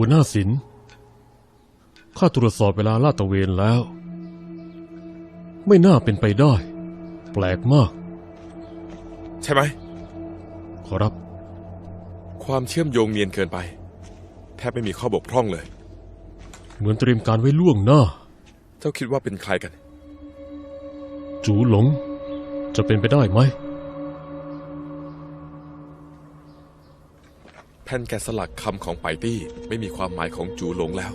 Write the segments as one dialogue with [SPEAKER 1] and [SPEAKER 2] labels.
[SPEAKER 1] หัวหน้าศิลป์ข้าตรวจสอบเวลาลาดตระเวนแล้ว ไม่น่าเป็นไปได้ แปลกมาก
[SPEAKER 2] ใช่ไหม
[SPEAKER 1] ขอรับ
[SPEAKER 2] ความเชื่อมโยงเนียนเกินไป แทบไม่มีข้อบกพร่องเลย
[SPEAKER 1] เหมือนเตรียมการไว้ล่วงหน้า
[SPEAKER 2] เจ้าคิดว่าเป็นใครกัน
[SPEAKER 1] จูหลง จะเป็นไปได้ไหม
[SPEAKER 2] แผ่นแกะสลักคำของไปตี้ไม่มีความหมายของจูหลงแล้ว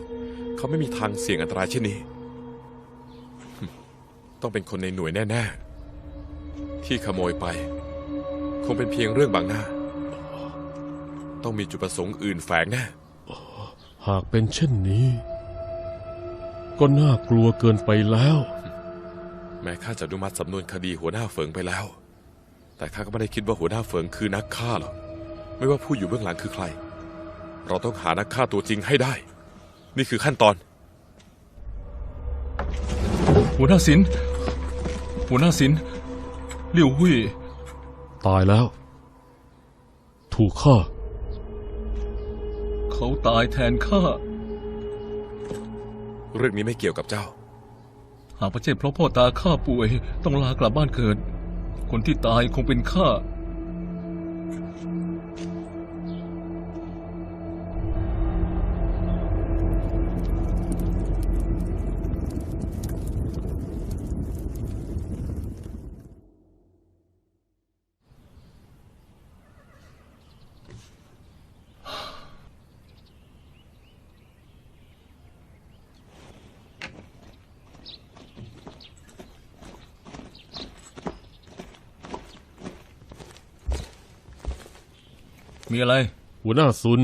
[SPEAKER 2] เขาไม่มีทางเสี่ยงอันตรายเช่นนี้ ต้องเป็นคนในหน่วยแน่ๆ ที่ขโมยไป คงเป็นเพียงเรื่องบางหน้า ต้องมีจุดประสงค์อื่นแฝงแน่
[SPEAKER 1] หากเป็นเช่นนี้ ก็น่ากลัวเกินไปแล้ว
[SPEAKER 2] แม้ข้าจะอนุมัติสำนวนคดีหัวหน้าเฟิงไปแล้ว แต่ข้าก็ไม่ได้คิดว่าหัวหน้าเฟิงคือนักฆ่าหรอก ไม่ว่าผู้อยู่เบื้องหลังคือใคร เราต้องหานักฆ่าตัวจริงให้ได้ นี่คือขั้นตอน
[SPEAKER 3] หัวหน้าศิลป์หัวหน้าศิลป์เลี่ยวหุย
[SPEAKER 1] ตายแล้ว ถูกฆ่า
[SPEAKER 3] เขาตายแทนข้า
[SPEAKER 2] เรื่องนี้ไม่เกี่ยวกับเจ้า
[SPEAKER 3] หากประเทศเพราะพ่อตาข้าป่วย ต้องลากลับบ้านเกิด คนที่ตายคงเป็นข้า มีอะไร
[SPEAKER 1] หัวหน้าซุน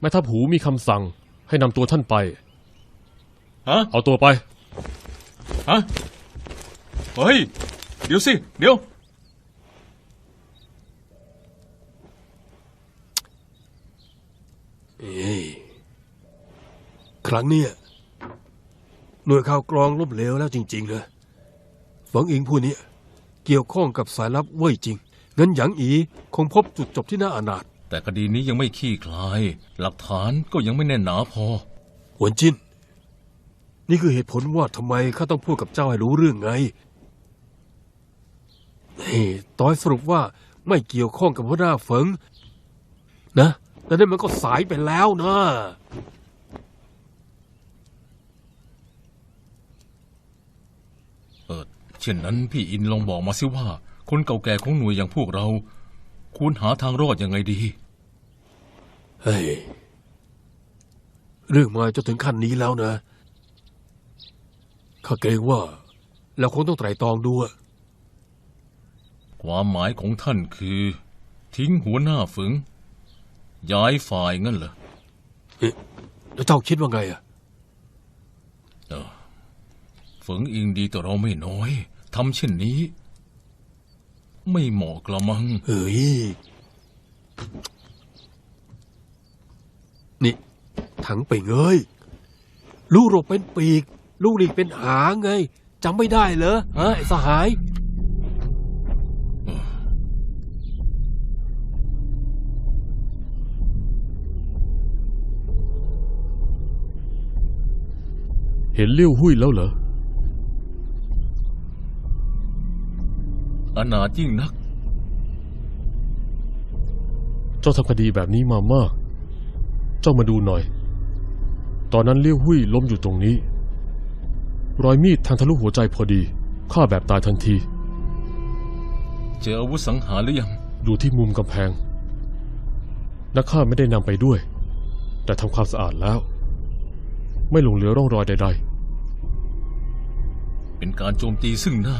[SPEAKER 1] แม่ทัพหูมีคำสั่งให้นำตัวท่านไป
[SPEAKER 3] ฮะ
[SPEAKER 1] เอาตัวไป
[SPEAKER 3] ฮะ เฮ้ย เดี๋ยวสิ เดี๋ยว
[SPEAKER 4] เอ้ยครั้งเนี้ยหน่วยข่าวกรองล้มเหลวแล้วจริง ๆ เลยฝังอิงผู้นี้เกี่ยวข้องกับสายลับเว่ยจริง งั้นหยางอีคงพบจุดจบที่น่าอนาถ
[SPEAKER 3] แต่คดีนี้ยังไม่ขี้คลาย หลักฐานก็ยังไม่แน่นหนาพอ
[SPEAKER 4] หวนจิน นี่คือเหตุผลว่าทำไมข้าต้องพูดกับเจ้าให้รู้เรื่องไงเฮ้ยต้อยสรุปว่าไม่เกี่ยวข้องกับหัวหน้าเฟิงนะแต่นั่นมันก็สายไปแล้วนะ
[SPEAKER 3] เออเช่นนั้นพี่อินลองบอกมาสิว่า คนเก่าแก่ของหน่วยอย่างพวกเรา ควรหาทางรอดยังไงดี
[SPEAKER 4] เฮ้ย เรื่องมาจนถึงขั้นนี้แล้วนะ ข้าเกรงว่า เราคงต้องไตร่ตรองดูอะ
[SPEAKER 3] ความหมายของท่านคือ ทิ้งหัวหน้าฝึง ย้ายฝ่ายงั้นเหรอ
[SPEAKER 4] แล้วเจ้าคิดว่าไงอะ
[SPEAKER 3] ฝึงอิงดีต่อเราไม่น้อยทำเช่นนี้ ไม่เหมาะกระมัง
[SPEAKER 4] เฮ้ย นี่ ถังไปเงยลูกหลบเป็นปีก ลูกหลีกเป็นหางไงจำไม่ได้เหรอฮะไอ้สหาย
[SPEAKER 1] เห็นเลี้ยวหุ้ยแล้วเหรอ
[SPEAKER 3] อนาถยิ่งนัก
[SPEAKER 1] เจ้าทำคดีแบบนี้มามาก เจ้ามาดูหน่อย ตอนนั้นเลี้ยวหุ้ยล้มอยู่ตรงนี้ รอยมีดแทงทะลุหัวใจพอดีฆ่าแบบตายทันที
[SPEAKER 3] เจออาวุธสังหารหรือยัง
[SPEAKER 1] ดูที่มุมกำแพง นักฆ่าไม่ได้นำไปด้วย แต่ทำความสะอาดแล้ว ไม่หลงเหลือร่องรอยใด
[SPEAKER 3] เป็นการโจมตีซึ่งหน้า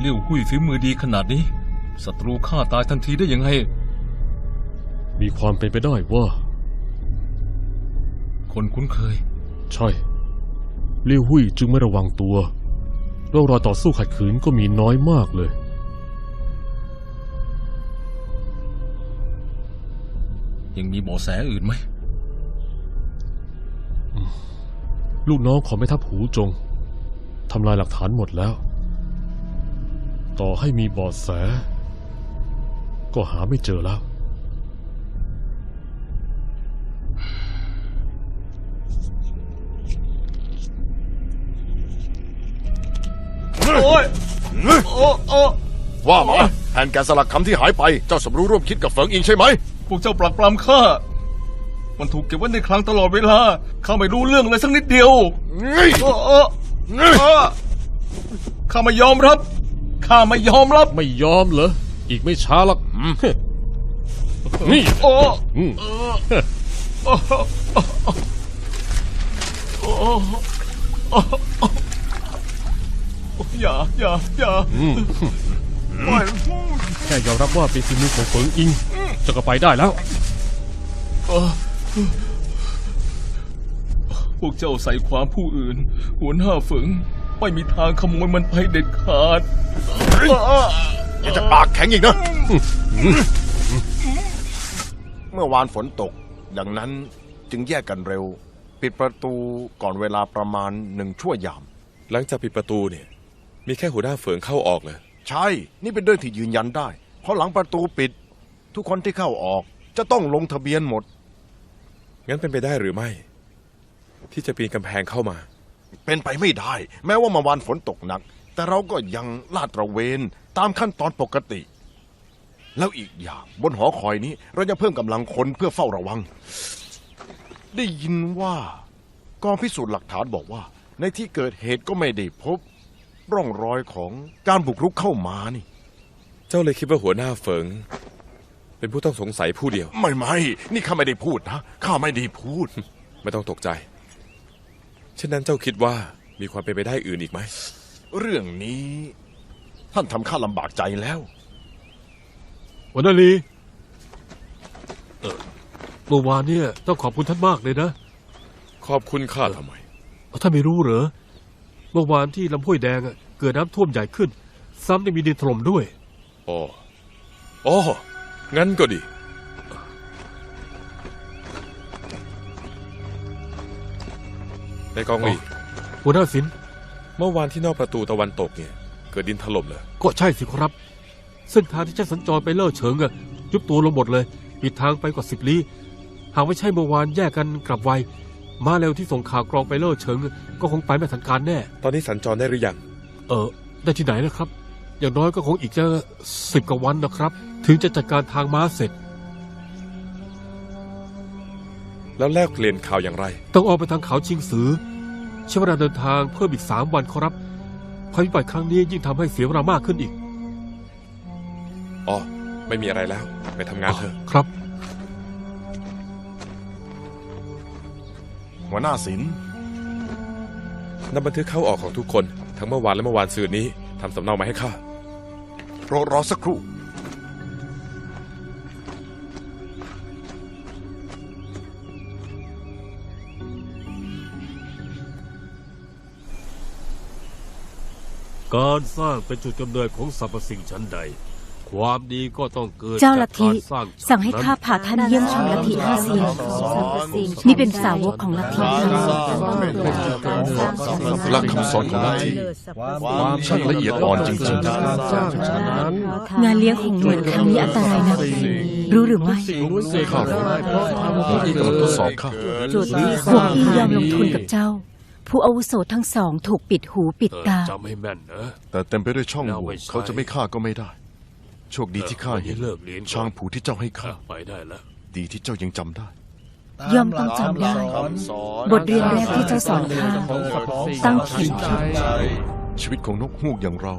[SPEAKER 3] เลี้ยวหุยฝีมือดีขนาดนี้ศัตรูฆ่าตายทันทีได้ยังไง
[SPEAKER 1] ๆมีความเป็นไปได้ว่า
[SPEAKER 3] คนคุ้นเคย
[SPEAKER 1] ใช่เลี้ยวหุ้ยจึงไม่ระวังตัวร่องรอยต่อสู้ขัดขืนก็มีน้อยมากเลย
[SPEAKER 3] ยังมีเบาะแสอื่นไหม
[SPEAKER 1] ลูกน้องของแม่ทัพหูจง ทำลายหลักฐานหมดแล้ว ต่อให้มีบอดแส ก็หาไม่เจอแล้ว โอ้ย โอ้โอ้
[SPEAKER 5] ว่ามาแผ่นแกะสลักคำที่หายไป เจ้าสมรู้ร่วมคิดกับเฟิงอิงใช่ไหม
[SPEAKER 3] พวกเจ้าปลักปลามข้า มันถูกเก็บไว้ในคลังตลอดเวลา ข้าไม่รู้เรื่องเลยสักนิดเดียว โอ้โข้าไม่ยอมรับ ข้าไม่ยอมรับ
[SPEAKER 1] ไม่ยอมเหรอ อีกไม่ช้าหรอกนี่
[SPEAKER 3] โอ้
[SPEAKER 1] อืม
[SPEAKER 3] อย่าอย่าอย่าไม่
[SPEAKER 1] แค่ยอมรับว่าเป็นฝีมือของเฟิงอิงเจะก็ไปได้แล้ว
[SPEAKER 3] พวกเจ้าใส่ความผู้อื่น หัวหน้าฝึง ไม่มีทางขโมยมันไปเด็ดขาด
[SPEAKER 5] อย่าจะปากแข็งอีกนะ เมื่อวานฝนตก ดังนั้นจึงแยกกันเร็ว ปิดประตูก่อนเวลาประมาณหนึ่งชั่วยาม
[SPEAKER 2] หลังจากปิดประตูเนี่ย มีแค่หัวหน้าเฝงเข้าออกเลย
[SPEAKER 5] ใช่ นี่เป็นเรื่องที่ยืนยันได้ เพราะหลังประตูปิด ทุกคนที่เข้าออกจะต้องลงทะเบียนหมด
[SPEAKER 2] งั้นเป็นไปได้หรือไม่ ที่จะปีนกำแพงเข้ามา
[SPEAKER 5] เป็นไปไม่ได้ แม้ว่าเมื่อวานฝนตกหนัก แต่เราก็ยังลาดตระเวนตามขั้นตอนปกติ แล้วอีกอย่างบนหอคอยนี้ เราจะเพิ่มกำลังคนเพื่อเฝ้าระวัง ได้ยินว่ากองพิสูจน์หลักฐานบอกว่า ในที่เกิดเหตุก็ไม่ได้พบ ร่องรอยของการบุกรุกเข้ามานี่
[SPEAKER 2] เจ้าเลยคิดว่าหัวหน้าเฝงเป็นผู้ต้องสงสัยผู้เดียว
[SPEAKER 5] ไม่ไม่นี่ข้าไม่ได้พูดนะข้าไม่ได้พูด
[SPEAKER 2] ไม่ต้องตกใจ เช่นนั้นเจ้าคิดว่ามีความเป็นไปได้อื่นอีกไหม
[SPEAKER 5] เรื่องนี้ ท่านทำข้าลำบากใจแล้ว
[SPEAKER 4] วันนาลีเออเมื่อวานเนี่ยต้องขอบคุณท่านมากเลยนะ
[SPEAKER 2] ขอบคุณข้าทำไม
[SPEAKER 4] ท่านไม่รู้เหรอ เมื่อวานที่ลำห้วยแดงอะเกิดน้ำท่วมใหญ่ขึ้น ซ้ำยังมีดินถล่มด้วย
[SPEAKER 2] อ๋อ อ๋อ งั้นก็ดี ในกองหลี
[SPEAKER 4] หัวหน้าศิลป์
[SPEAKER 2] เมื่อวานที่นอกประตูตะวันตกเนี่ย เกิดดินถล่มเลย
[SPEAKER 4] ก็ใช่สิครับ เส้นทางที่จะสัญจรไปเล่อเฉิงอะยุบตัวลงหมดเลยปิดทางไปกว่าสิบลี้หากไม่ใช่เมื่อวานแยกกันกลับไวมาเร็วที่ส่งข่าวกรองไปเล่อเฉิง ก็คงไปไม่ทันการแน่
[SPEAKER 2] ตอนนี้สัญจรได้หรือยัง
[SPEAKER 4] เออได้ที่ไหนนะครับ อย่างน้อยก็คงอีกจะสิบกว่าวันนะครับ ถึงจะจัดการทางม้าเสร็จ
[SPEAKER 2] แล้วแลกเปลี่ยนข่าวอย่างไร
[SPEAKER 4] ต้องออกไปทางเขาชิงซือใช้เวลาเดินทางเพิ่มอีกสามวันครับภัยพิบัติครั้งนี้ยิ่งทำให้เสียเวลามากขึ้นอีก
[SPEAKER 2] อ๋อ ไม่มีอะไรแล้ว ไปทำงานเถอะ
[SPEAKER 4] ครับ
[SPEAKER 5] หัวหน้าศิลป์
[SPEAKER 2] นำบันทึกเข้าออกของทุกคน ทั้งเมื่อวานและเมื่อวานซืนนี้ทำสำเนามาให้ข้า
[SPEAKER 5] โปรดรอสักครู่
[SPEAKER 4] การสร้างเป็นจุดกำเนิดของสรรพสิ่งชั้นใด ความดีก็ต้องเกิด
[SPEAKER 6] เจ้าลัทธิ
[SPEAKER 4] จกกรสร้าง
[SPEAKER 6] สั่งให้ข้าพาท่านเยี่ยมชมลัทธิห้าเซียนนี่เป็นสาวกของลัทธิค่ะ
[SPEAKER 5] หลักคำสอนของลัทธิความช่างละเอียดอ่อนจริง
[SPEAKER 1] สร้างฉะนั้น
[SPEAKER 6] งานเลี้ยงของหน่วยครั้งนี้อันตรายนะรู้หรือไม่
[SPEAKER 1] ล้วนเสกได้เพราะทำ
[SPEAKER 5] ๆลัทธิกำลังทดสอบข้า
[SPEAKER 6] พวกพี่ยอมลงทุนกับเจ้า ผู้อาวุโสทั้งสองถูกปิดหูปิด
[SPEAKER 4] เออ
[SPEAKER 6] ตา
[SPEAKER 4] จำให้แม่นนะ
[SPEAKER 5] แต่เต็มไปด้วยช่องโห
[SPEAKER 4] เอา
[SPEAKER 5] ว่
[SPEAKER 4] ไว้ใช้
[SPEAKER 5] เขาจะไม่ฆ่าก็ไม่ได้ โชคดีที่ข้าเห็น
[SPEAKER 4] เลิกเรียนก่อน
[SPEAKER 5] ช้างผูที่เจ้าให้ข้า
[SPEAKER 4] อะไปได้แล้ว
[SPEAKER 5] ดีที่เจ้ายังจำได้
[SPEAKER 6] ย่อมต้องจำได้บทเรียนแรกที่เจ้าสอนข้า ตั้งขีด
[SPEAKER 5] ชีวิตของนกฮูกอย่างเรา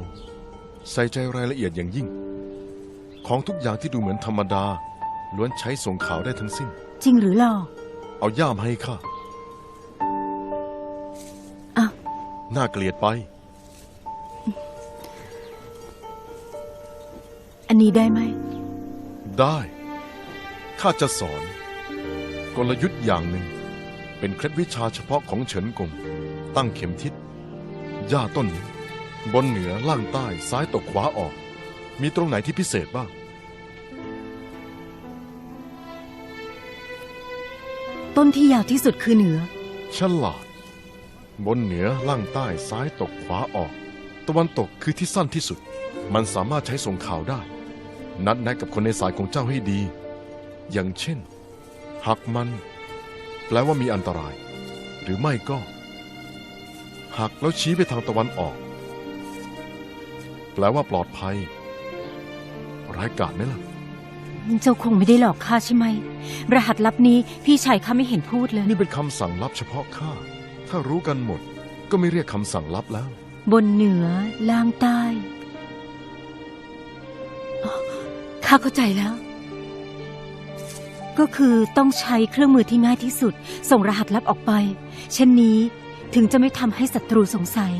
[SPEAKER 5] ใส่ใจรายละเอียดอย่างยิ่ง ของทุกอย่างที่ดูเหมือนธรรมดา ล้วนใช้ส่งข่าวได้ทั้งสิ้น
[SPEAKER 6] จริงหรือหลอก
[SPEAKER 5] เอาย่ามให้ข้า น่าเกลียดไป
[SPEAKER 6] อันนี้ได้ไหม
[SPEAKER 5] ได้ ข้าจะสอน กลยุทธ์อย่างหนึ่ง เป็นเคล็ดวิชาเฉพาะของเฉินกง ตั้งเข็มทิศหญ้าต้นนี้ บนเหนือล่างใต้ซ้ายตกขวาออก มีตรงไหนที่พิเศษบ้าง
[SPEAKER 6] ต้นที่ยาวที่สุดคือเหนือ
[SPEAKER 5] ฉลาด บนเหนือล่างใต้ซ้ายตกขวาออก ตะวันตกคือที่สั้นที่สุด มันสามารถใช้ส่งข่าวได้ นัดแนะกับคนในสายของเจ้าให้ดี อย่างเช่น หักมัน แปลว่ามีอันตราย หรือไม่ก็ หักแล้วชี้ไปทางตะวันออก แปลว่าปลอดภัย ร้ายกาจไหมล่ะ
[SPEAKER 6] เจ้าคงไม่ได้หลอกข้าใช่ไหม รหัสลับนี้พี่ชายข้าไม่เห็นพูดเลย
[SPEAKER 5] นี่เป็นคำสั่งลับเฉพาะข้า ถ้ารู้กันหมด ก็ไม่เรียกคำสั่งลับแล้ว
[SPEAKER 6] บนเหนือล่างใต้อ๋อข้าเข้าใจแล้ว ก็คือต้องใช้เครื่องมือที่ง่ายที่สุด ส่งรหัสลับออกไป เช่นนี้ถึงจะไม่ทำให้ศัตรูสงสัย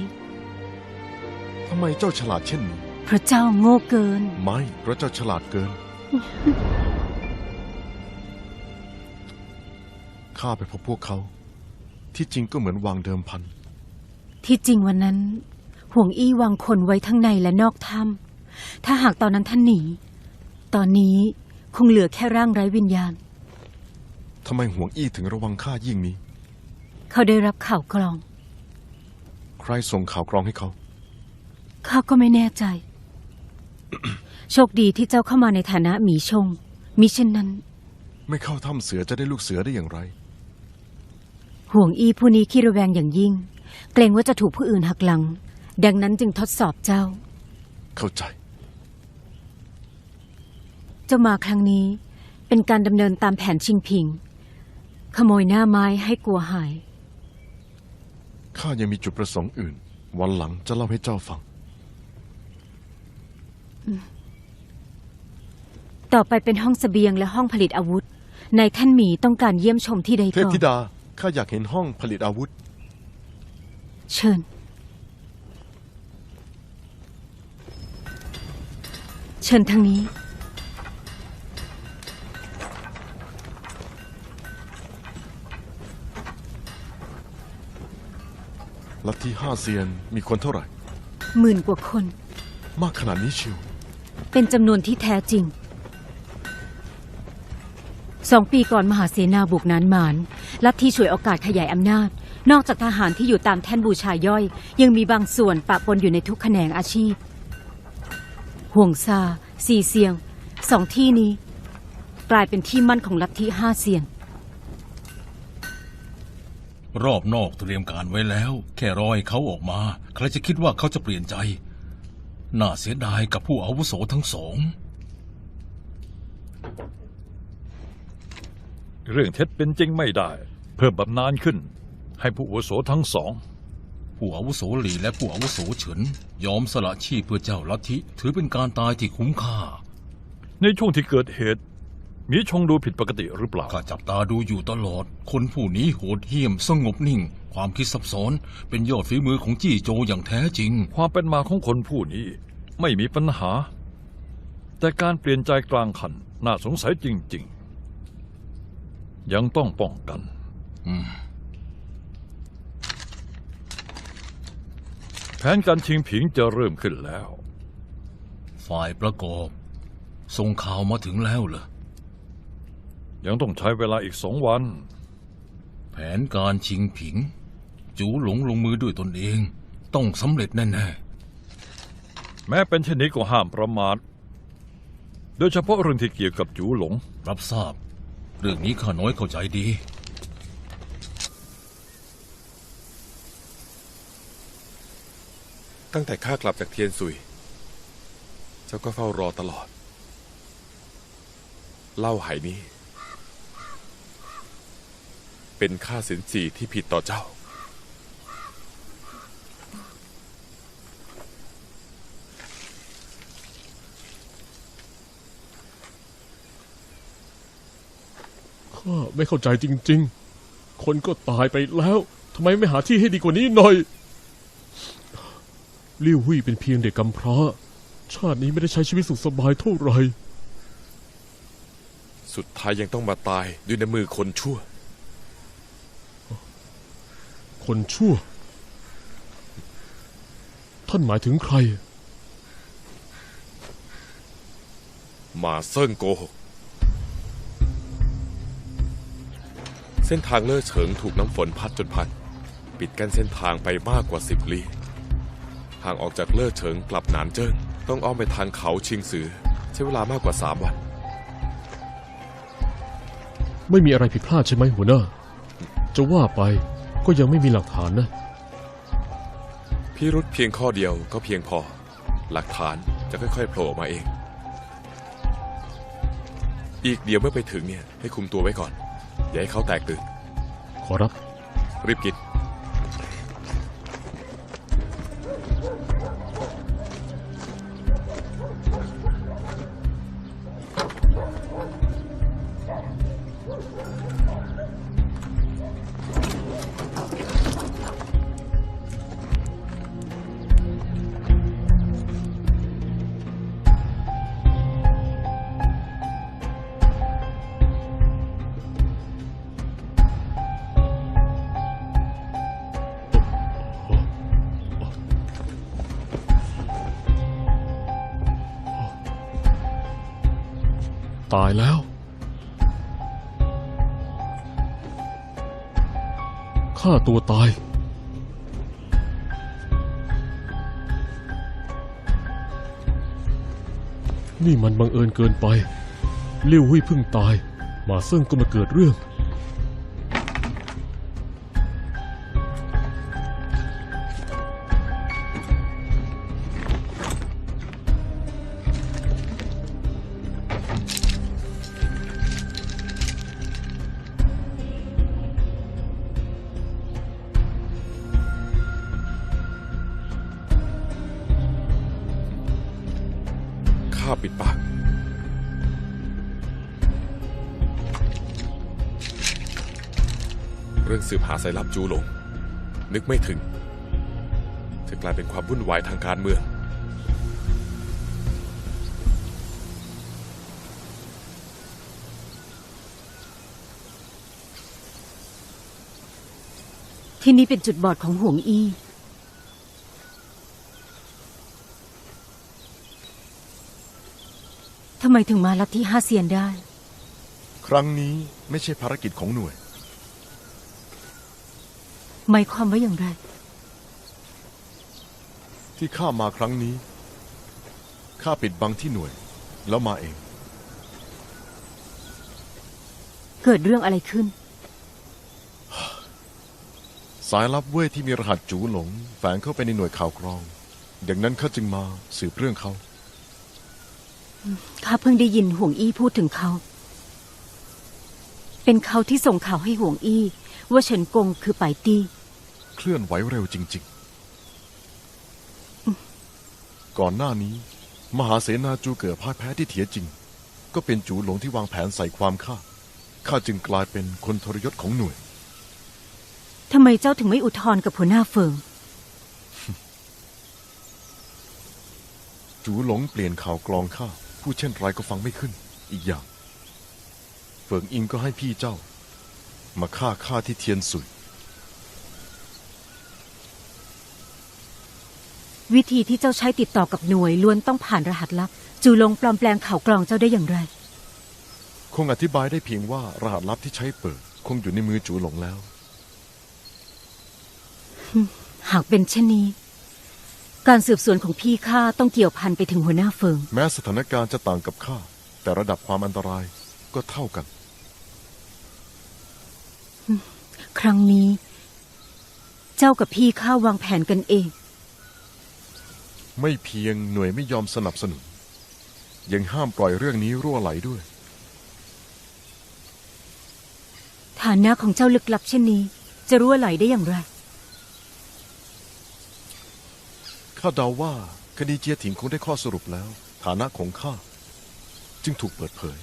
[SPEAKER 5] ทำไมเจ้าฉลาดเช่นนี้
[SPEAKER 6] เพราะเจ้าโง่เกิน
[SPEAKER 5] ไม่เพราะเจ้าฉลาดเกิน ข้าไปพบพวกเขา ที่จริงก็เหมือนวางเดิมพัน
[SPEAKER 6] ที่จริงวันนั้น ห่วงอี้วางคนไว้ทั้งในและนอกถ้ำถ้าหากตอนนั้นท่านหนี ตอนนี้คงเหลือแค่ร่างไร้วิญญาณ
[SPEAKER 5] ทำไมห่วงอี้ถึงระวังข้ายิ่งนี้
[SPEAKER 6] เขาได้รับข่าวกรอง
[SPEAKER 5] ใครส่งข่าวกรองให้เขา
[SPEAKER 6] ข้าก็ไม่แน่ใจ โชคดีที่เจ้าเข้ามาในฐานะหมีชงมิเช่นนั้น
[SPEAKER 5] ไม่เข้าถ้ำเสือจะได้ลูกเสือได้อย่างไร
[SPEAKER 6] ห่วงอี้ผู้นี้ขี้ระแวงอย่างยิ่ง เกรงว่าจะถูกผู้อื่นหักหลัง ดังนั้นจึงทดสอบเจ้า
[SPEAKER 5] เข้าใจ
[SPEAKER 6] เจ้ามาครั้งนี้เป็นการดำเนินตามแผนชิงพิง ขโมยหน้าไม้ให้กลัวหาย
[SPEAKER 5] ข้ายังมีจุดประสงค์อื่น วันหลังจะเล่าให้เจ้าฟัง
[SPEAKER 6] ต่อไปเป็นห้องเสบียงและห้องผลิตอาวุธนายท่านหมีต้องการเยี่ยมชมที่ใด
[SPEAKER 5] เทพ
[SPEAKER 6] ก่อน
[SPEAKER 5] ธิดา ข้าอยากเห็นห้องผลิตอาวุธ
[SPEAKER 6] เชิญ เชิญทางนี้
[SPEAKER 5] ลัทธิห้าเซียนมีคนเท่าไหร่
[SPEAKER 6] หมื่นกว่าคน
[SPEAKER 5] มากขนาดนี้เชียว
[SPEAKER 6] เป็นจำนวนที่แท้จริง สองปีก่อนมหาเสนาบุกนานหมานลัทธิฉวยโอกาสขยายอำนาจ นอกจากทหารที่อยู่ตามแท่นบูชาย่อย ยังมีบางส่วนปะปนอยู่ในทุกแขนงอาชีพ ห่วงซาซีเซียง สองที่นี้ กลายเป็นที่มั่นของลัทธิห้าเซียน
[SPEAKER 3] รอบนอกเตรียมการไว้แล้ว แค่รอให้เขาออกมา ใครจะคิดว่าเขาจะเปลี่ยนใจ น่าเสียดายกับผู้อาวุโสทั้งสอง
[SPEAKER 7] เรื่องเท็จเป็นจริงไม่ได้ เพิ่มบำนาญขึ้น ให้ผู้อาวุโสทั้งสอง
[SPEAKER 3] ผู้อาวุโสหลีและผู้อาวุโสเฉินยอมสละชีพเพื่อเจ้าลัทธิถือเป็นการตายที่คุ้มค่า
[SPEAKER 7] ในช่วงที่เกิดเหตุ มีชงดูผิดปกติหรือเปล่า
[SPEAKER 3] ข้าจับตาดูอยู่ตลอด คนผู้นี้โหดเหี้ยมสงบนิ่ง ความคิดซับซ้อน เป็นยอดฝีมือของจี้โจอย่างแท้จริง
[SPEAKER 7] ความเป็นมาของคนผู้นี้ไม่มีปัญหา แต่การเปลี่ยนใจกลางคันน่าสงสัยจริง ๆ ยังต้องป้องกัน
[SPEAKER 3] อืม
[SPEAKER 7] แผนการชิงผิงจะเริ่มขึ้นแล้ว
[SPEAKER 3] ฝ่ายประกอบส่งข่าวมาถึงแล้วเหรอ
[SPEAKER 7] ยังต้องใช้เวลาอีกสองวัน
[SPEAKER 3] แผนการชิงผิง จูหลงลงมือด้วยตนเอง ต้องสำเร็จแน่
[SPEAKER 7] แม้เป็นเช่นนี้ก็ห้ามประมาท โดยเฉพาะเรื่องที่เกี่ยวกับจูหลง
[SPEAKER 3] ๆรับทราบ เรื่องนี้ข้าน้อยเข้าใจดี
[SPEAKER 2] ตั้งแต่ข้ากลับจากเทียนซุย เจ้าก็เฝ้ารอตลอด เล่าไหนี้ เป็นค่าสินสีที่ผิดต่อเจ้า
[SPEAKER 1] ไม่เข้าใจจริง ๆ คนก็ตายไปแล้วทำไมไม่หาที่ให้ดีกว่านี้หน่อยลิ่วหุยเป็นเพียงเด็กกำพร้า ชาตินี้ไม่ได้ใช้ชีวิตสุขสบายเท่าไหร่
[SPEAKER 2] สุดท้ายยังต้องมาตายด้วยน้ำมือคนชั่ว
[SPEAKER 1] คนชั่ว ท่านหมายถึงใคร
[SPEAKER 2] มาเซิ่งโกหก เส้นทางเล่อเฉิงถูกน้ำฝนพัดจนพังปิดกั้นเส้นทางไปมากกว่าสิบลี้ห่างออกจากเล่อเฉิงกลับหนานเจิ้งต้องอ้อมไปทางเขาชิงซือ ใช้เวลามากกว่าสามวัน
[SPEAKER 1] ไม่มีอะไรผิดพลาดใช่ไหมหัวหน้า จะว่าไปก็ยังไม่มีหลักฐานนะ
[SPEAKER 2] พิรุษเพียงข้อเดียวก็เพียงพอ หลักฐานจะค่อยๆโผล่ออกมาเอง อีกเดียวเมื่อไปถึงเนี่ยให้คุมตัวไว้ก่อน อย่าให้เขาแตกตื่น
[SPEAKER 1] ขอรับ
[SPEAKER 2] รีบกิน
[SPEAKER 1] ฆ่าตัวตาย นี่มันบังเอิญเกินไป เลี้ยวหุยเพิ่งตาย มาเซิ่งก็มาเกิดเรื่อง
[SPEAKER 2] เรื่องสืบหาสายลับจูหลง นึกไม่ถึง จะกลายเป็นความวุ่นวายทางการเมือง
[SPEAKER 6] ที่นี่เป็นจุดบอดของห่วงอี้ทำไมถึงมาลัทธิห้าเซียนได้
[SPEAKER 5] ครั้งนี้ไม่ใช่ภารกิจของหน่วย
[SPEAKER 6] หมายความว่าอย่างไร
[SPEAKER 5] ที่ข้ามาครั้งนี้ ข้าปิดบังที่หน่วย แล้วมาเอง
[SPEAKER 6] เกิดเรื่องอะไรขึ้น
[SPEAKER 5] สายลับเว่ยที่มีรหัสจูหลง แฝงเข้าไปในหน่วยข่าวกรอง ดังนั้นข้าจึงมาสืบเรื่องเขา
[SPEAKER 6] ข้าเพิ่งได้ยินห่วงอี้พูดถึงเขา เป็นเขาที่ส่งข่าวให้ห่วงอี้ ว่าเฉินกงคือไปายตี้
[SPEAKER 5] เคลื่อนไหวเร็วจริง ๆ ก่อนหน้านี้ มหาเสนาจูเกิดพ่ายแพ้ที่เถียจริง ก็เป็นจูหลงที่วางแผนใส่ความข้าข้าจึงกลายเป็นคนทรยศของหน่วย
[SPEAKER 6] ทำไมเจ้าถึงไม่อุทธรณ์กับหัวหน้าเฟิง
[SPEAKER 5] จูหลงเปลี่ยนข่าวกรองข้าพูดเช่นไรก็ฟังไม่ขึ้น อีกอย่าง เฟิงอิงก็ให้พี่เจ้า มาฆ่าข้าที่เทียนสุย
[SPEAKER 6] วิธีที่เจ้าใช้ติดต่อกับหน่วยล้วนต้องผ่านรหัสลับ จูลงปลอมแปลงข่าวกรองเจ้าได้อย่างไร
[SPEAKER 5] คงอธิบายได้เพียงว่ารหัสลับที่ใช้เปิด คงอยู่ในมือจูหลงแล้ว
[SPEAKER 6] หากเป็นเช่นนี้ การสืบสวนของพี่ข้าต้องเกี่ยวพันไปถึงหัวหน้าเฟิง
[SPEAKER 5] แม้สถานการณ์จะต่างกับข้าแต่ระดับความอันตรายก็เท่ากัน
[SPEAKER 6] ครั้งนี้ เจ้ากับพี่ข้าวางแผนกันเอง
[SPEAKER 5] ไม่เพียงหน่วยไม่ยอมสนับสนุน ยังห้ามปล่อยเรื่องนี้รั่วไหลด้วย
[SPEAKER 6] ฐานะของเจ้าลึกลับเช่นนี้ จะรั่วไหลได้อย่างไร
[SPEAKER 5] ข้าเดาว่าคดีเจียถิงคงได้ข้อสรุปแล้ว ฐานะของข้าจึงถูกเปิดเผย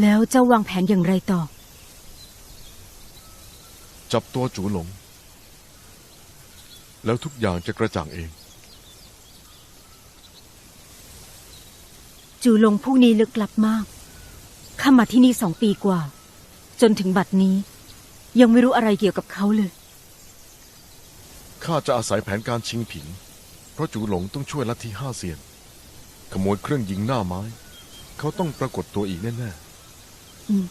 [SPEAKER 6] แล้วเจ้าวางแผนอย่างไรต่อ
[SPEAKER 5] จับตัวจูหลง แล้วทุกอย่างจะกระจ่างเอง
[SPEAKER 6] จูลงผู้นี้ลึกลับมากข้ามาที่นี่สองปีกว่า จนถึงบัดนี้ ยังไม่รู้อะไรเกี่ยวกับเขาเลย
[SPEAKER 5] ข้าจะอาศัยแผนการชิงผิง เพราะจูหลงต้องช่วยลัทธิห้าเซียน ขโมยเครื่องยิงหน้าไม้ เขาต้องปรากฏตัวอีกแน่
[SPEAKER 6] อืม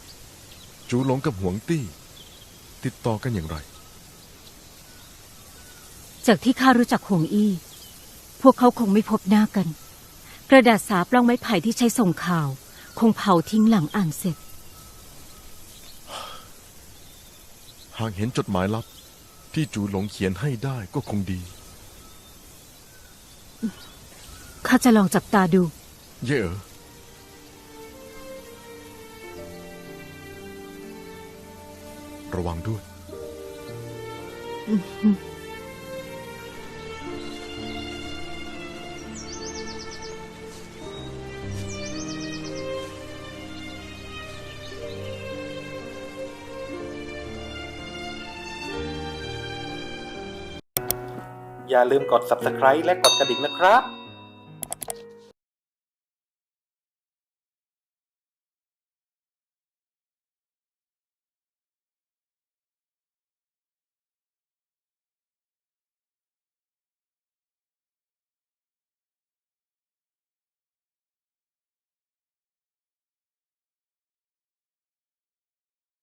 [SPEAKER 5] ๆจูหลงกับหวงตี้ ติดต่อกันอย่างไร
[SPEAKER 6] จากที่ข้ารู้จักหงอี้ พวกเขาคงไม่พบหน้ากัน กระดาษสาปล้องไม้ไผ่ที่ใช้ส่งข่าว คงเผาทิ้งหลังอ่านเสร็จ
[SPEAKER 5] หากเห็นจดหมายลับ ที่จูหลงเขียนให้ได้ก็คงดี
[SPEAKER 6] ข้าจะลองจับตาดู
[SPEAKER 5] เย่เออ ระวังด้วย
[SPEAKER 8] อย่าลืมกด subscribe และกดกระดิ่งนะครับ